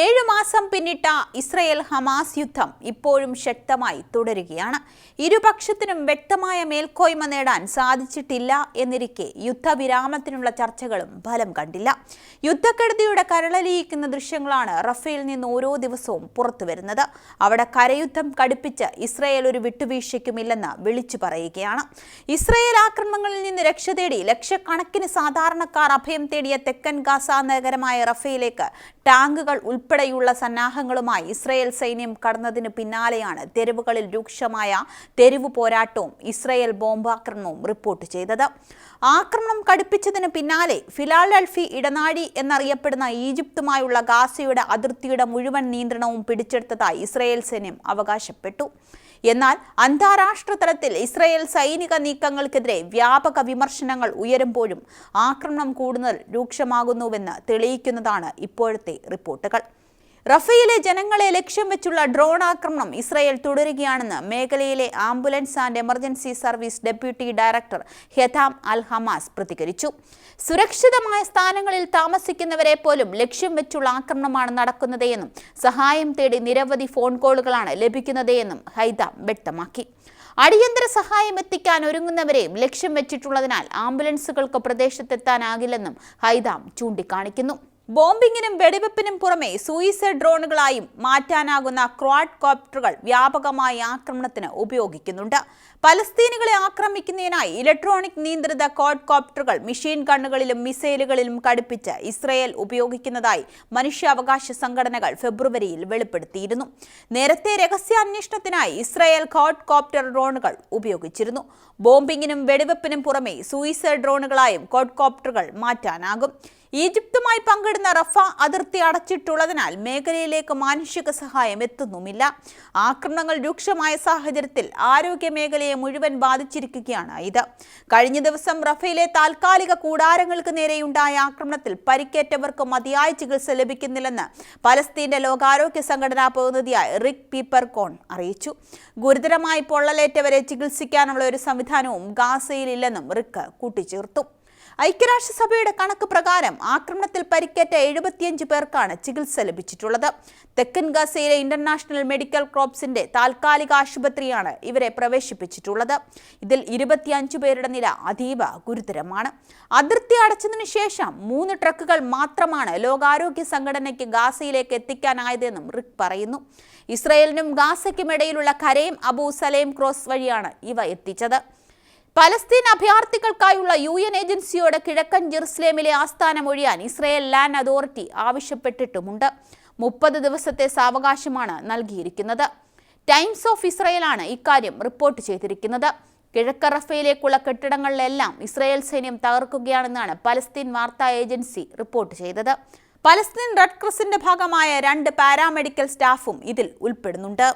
ഏഴു മാസം പിന്നിട്ട ഇസ്രയേൽ ഹമാസ് യുദ്ധം ഇപ്പോഴും ശക്തമായി തുടരുകയാണ്. ഇരുപക്ഷത്തിനും വ്യക്തമായ മേൽക്കോയ്മ നേടാൻ സാധിച്ചിട്ടില്ല എന്നിരിക്കെ യുദ്ധവിരാമത്തിനുള്ള ചർച്ചകളും ഫലം കണ്ടില്ല. യുദ്ധക്കെടുതിയുടെ കരളലിയിക്കുന്ന ദൃശ്യങ്ങളാണ് റഫേൽ നിന്ന് ഓരോ ദിവസവും പുറത്തുവരുന്നത് അവിടെ കരയുദ്ധം കടുപ്പിച്ച് ഇസ്രയേൽ ഒരു വിട്ടുവീഴ്ചയ്ക്കുമില്ലെന്ന് വിളിച്ചു പറയുകയാണ്. ഇസ്രയേൽ ആക്രമണങ്ങളിൽ നിന്ന് രക്ഷ തേടി ലക്ഷക്കണക്കിന് സാധാരണക്കാർ അഭയം തേടിയ തെക്കൻ ഗാസ നഗരമായ റഫേലേക്ക് ടാങ്കുകൾ ഉൾപ്പെടെയുള്ള സന്നാഹങ്ങളുമായി ഇസ്രയേൽ സൈന്യം കടന്നതിന് പിന്നാലെയാണ് തെരുവുകളിൽ രൂക്ഷമായ തെരുവു പോരാട്ടവും ഇസ്രയേൽ ബോംബാക്രമണവും റിപ്പോർട്ട് ചെയ്തത്. ആക്രമണം കടുപ്പിച്ചതിന് പിന്നാലെ ഫിലാഡൽഫി ഇടനാഴി എന്നറിയപ്പെടുന്ന ഈജിപ്തുമായുള്ള ഗാസയുടെ അതിർത്തിയുടെ മുഴുവൻ നിയന്ത്രണവും പിടിച്ചെടുത്തതായി ഇസ്രയേൽ സൈന്യം അവകാശപ്പെട്ടു. എന്നാൽ അന്താരാഷ്ട്ര തലത്തിൽ ഇസ്രയേൽ സൈനിക നീക്കങ്ങൾക്കെതിരെ വ്യാപക വിമർശനങ്ങൾ ഉയരുമ്പോഴും ആക്രമണം കൂടുതൽ രൂക്ഷമാകുന്നുവെന്ന് തെളിയിക്കുന്നതാണ് ഇപ്പോഴത്തെ റിപ്പോർട്ടുകൾ. റഫയിലെ ജനങ്ങളെ ലക്ഷ്യം വെച്ചുള്ള ഡ്രോൺ ആക്രമണം ഇസ്രയേൽ തുടരുകയാണെന്ന് മേഖലയിലെ ambulance and emergency service deputy director Haitham al Hamas പ്രതികരിച്ചു. സുരക്ഷിതമായ സ്ഥാനങ്ങളിൽ താമസിക്കുന്നവരെ പോലും ലക്ഷ്യം വെച്ചുള്ള ആക്രമണമാണ് നടക്കുന്നതെന്നും സഹായം തേടി നിരവധി ഫോൺ കോളുകളാണ് ലഭിക്കുന്നതെന്നും ഹൈദാം വ്യക്തമാക്കി. അടിയന്തര സഹായം എത്തിക്കാൻ ഒരുങ്ങുന്നവരെയും ലക്ഷ്യം വെച്ചിട്ടുള്ളതിനാൽ ആംബുലൻസുകൾക്ക് പ്രദേശത്തെത്താനാകില്ലെന്നും ഹൈദാം ചൂണ്ടിക്കാണിക്കുന്നു. ബോംബിങ്ങിനും വെടിവെപ്പിനും പുറമെ സൂയിസൈഡ് ഡ്രോണുകളായും മാറ്റാനാകുന്ന ക്വാഡ് കോപ്റ്ററുകൾ വ്യാപകമായി ആക്രമണത്തിന് ഉപയോഗിക്കുന്നുണ്ട്. പലസ്തീനുകളെ ആക്രമിക്കുന്നതിനായി ഇലക്ട്രോണിക് നിയന്ത്രിത കോഡ് കോപ്റ്ററുകൾ മെഷീൻ ഗണ്ണുകളിലും മിസൈലുകളിലും ഘടിപ്പിച്ച് ഇസ്രയേൽ ഉപയോഗിക്കുന്നതായി മനുഷ്യാവകാശ സംഘടനകൾ ഫെബ്രുവരിയിൽ വെളിപ്പെടുത്തിയിരുന്നു. നേരത്തെ രഹസ്യാന്വേഷണത്തിനായി ഇസ്രയേൽ കോഡ് കോപ്റ്റർ ഡ്രോണുകൾ ഉപയോഗിച്ചിരുന്നു. ബോംബിങ്ങിനും വെടിവെപ്പിനും പുറമെ സൂയിസൈഡ് ഡ്രോണുകളായും കോഡ് കോപ്റ്ററുകൾ മാറ്റാനാകും. ഈജിപ്തുമായി പങ്കിടുന്ന റഫ അതിർത്തി അടച്ചിട്ടുള്ളതിനാൽ മേഖലയിലേക്ക് മാനുഷിക സഹായം എത്തുന്നുമില്ല. ആക്രമണങ്ങൾ രൂക്ഷമായ സാഹചര്യത്തിൽ ആരോഗ്യ മേഖലയെ മുഴുവൻ ബാധിച്ചിരിക്കുകയാണ് ഇത്. കഴിഞ്ഞ ദിവസം റഫയിലെ താൽക്കാലിക കൂടാരങ്ങൾക്ക് നേരെയുണ്ടായ ആക്രമണത്തിൽ പരിക്കേറ്റവർക്ക് മതിയായ ചികിത്സ ലഭിക്കുന്നില്ലെന്ന് പലസ്തീന്റെ ലോകാരോഗ്യ സംഘടനാ പ്രതിനിധിയായ റിക് പീപ്പർ കോൺ അറിയിച്ചു. ഗുരുതരമായി പൊള്ളലേറ്റവരെ ചികിത്സിക്കാനുള്ള ഒരു സംവിധാനവും ഗാസയിലില്ലെന്നും റിക്ക് കൂട്ടിച്ചേർത്തു. ഐക്യരാഷ്ട്രസഭയുടെ കണക്ക് പ്രകാരം ആക്രമണത്തിൽ പരിക്കേറ്റ എഴുപത്തിയഞ്ച് പേർക്കാണ് ചികിത്സ ലഭിച്ചിട്ടുള്ളത്. തെക്കൻ ഗസയിലെ ഇന്റർനാഷണൽ മെഡിക്കൽ ക്രോപ്സിന്റെ താൽക്കാലിക ആശുപത്രിയാണ് ഇവരെ പ്രവേശിപ്പിച്ചിട്ടുള്ളത്. ഇതിൽ ഇരുപത്തിയഞ്ചു പേരുടെ നില അതീവ ഗുരുതരമാണ്. അതിർത്തി അടച്ചതിനു ശേഷം മൂന്ന് ട്രക്കുകൾ മാത്രമാണ് ലോകാരോഗ്യ സംഘടനയ്ക്ക് ഗാസയിലേക്ക് എത്തിക്കാനായതെന്നും റിക് പറയുന്നു. ഇസ്രയേലിനും ഗാസയ്ക്കും ഇടയിലുള്ള കരയും അബൂ സലേം ക്രോസ് വഴിയാണ് ഇവ എത്തിച്ചത്. പലസ്തീൻ അഭയാർത്ഥികൾക്കായുള്ള യു എൻ ഏജൻസിയോട് കിഴക്കൻ ജെറുസലേമിലെ ആസ്ഥാനം ഒഴിയാൻ ഇസ്രയേൽ ലാൻഡ് അതോറിറ്റി ആവശ്യപ്പെട്ടിട്ടുമുണ്ട്. മുപ്പത് ദിവസത്തെ സാവകാശമാണ് നൽകിയിരിക്കുന്നത്. ടൈംസ് ഓഫ് ഇസ്രയേലാണ് ഇക്കാര്യം റിപ്പോർട്ട് ചെയ്തിരിക്കുന്നത്. കിഴക്ക് റഫയിലേക്കുള്ള കെട്ടിടങ്ങളിലെല്ലാം ഇസ്രയേൽ സൈന്യം തകർക്കുകയാണെന്നാണ് പലസ്തീൻ വാർത്താ ഏജൻസി റിപ്പോർട്ട് ചെയ്തത്. പലസ്തീൻ റെഡ് ക്രോസിന്റെ ഭാഗമായ രണ്ട് പാരാമെഡിക്കൽ സ്റ്റാഫും ഇതിൽ ഉൾപ്പെടുന്നുണ്ട്.